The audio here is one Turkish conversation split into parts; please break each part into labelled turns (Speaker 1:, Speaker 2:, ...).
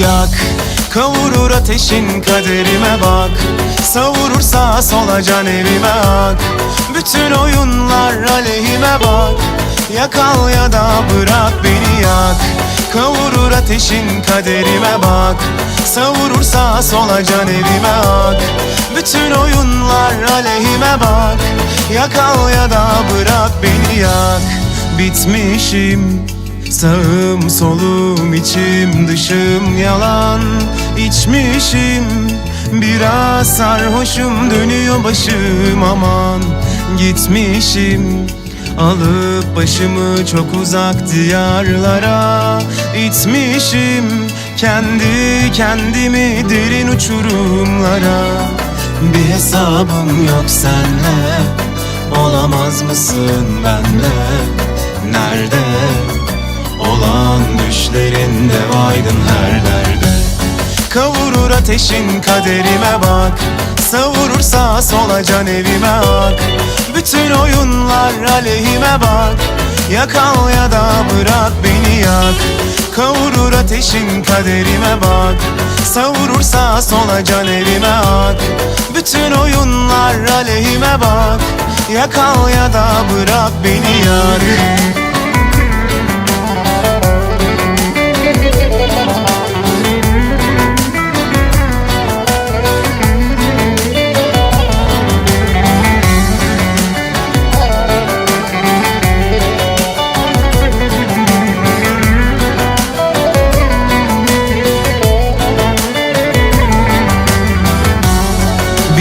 Speaker 1: Yak Kavurur ateşin kaderime bak. Savurur sağa sola can evime ak. Bütün oyunlar aleyhime bak. Yakal ya da bırak beni yak. Kavurur ateşin kaderime bak. Savurur sağa sola can evime ak. Bütün oyunlar aleyhime bak. Yakal ya da bırak beni yak. Bitmişim Sağım solum içim dışım yalan. İçmişim Biraz sarhoşum dönüyor başım aman. Gitmişim Alıp başımı çok uzak diyarlara. İtmişim Kendi kendimi derin uçurumlara. Bir hesabım yok senle. Olamaz mısın benle? Nerede olan düşlerinde vaydın her derde. Kavurur ateşin kaderime bak. Savurur sağa sola can evime ak. Bütün oyunlar aleyhime bak. Yakal ya da bırak beni yak. Kavurur ateşin kaderime bak. Savurur sağa sola can evime ak. Bütün oyunlar aleyhime bak. Yakal ya da bırak beni yak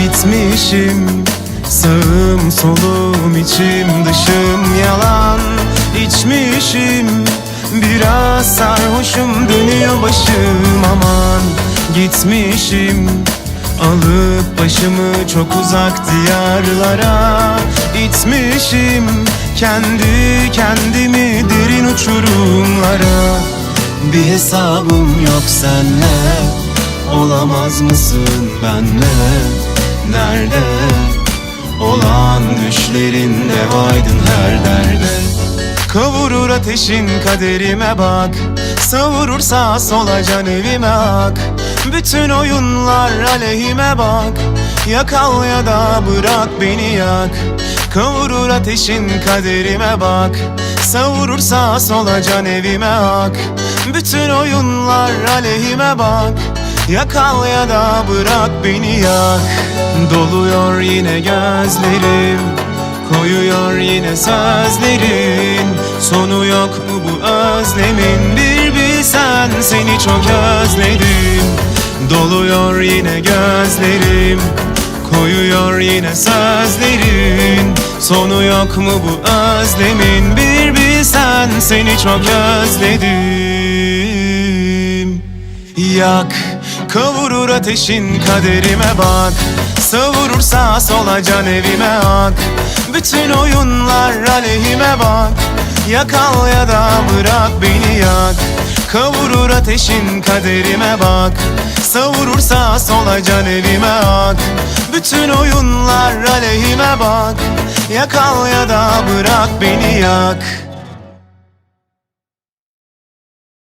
Speaker 1: Bitmişim Sağım solum içim dışım yalan. İçmişim Biraz sarhoşum dönüyor başım aman. Gitmişim Alıp başımı çok uzak diyarlara. İtmişim Kendi kendimi derin uçurumlara. Bir hesabım yok senle Olamaz mısın benle Nerede olan düşlerinde vaydın her derde. Kavurur ateşin kaderime bak Savurur sağa sola can evime ak. Bütün oyunlar aleyhime bak Yakal ya da bırak beni yak. Kavurur ateşin kaderime bak Savurur sağa sola can evime ak. Bütün oyunlar aleyhime bak Yakal ya da bırak beni yak. Doluyor yine gözlerim Koyuyor yine sözlerin Sonu yok mu bu özlemin? Bir bilsen seni çok özledim. Doluyor yine gözlerim Koyuyor yine sözlerin. Sonu yok mu bu özlemin? Bir bilsen seni çok özledim. Yak Kavurur ateşin kaderime bak. Savurur sağa sola can evime ak. Bütün oyunlar aleyhime bak. Yakal ya da bırak beni yak. Kavurur ateşin kaderime bak. Savurur sağa sola can evime ak. Bütün oyunlar aleyhime bak. Yakal ya da bırak beni yak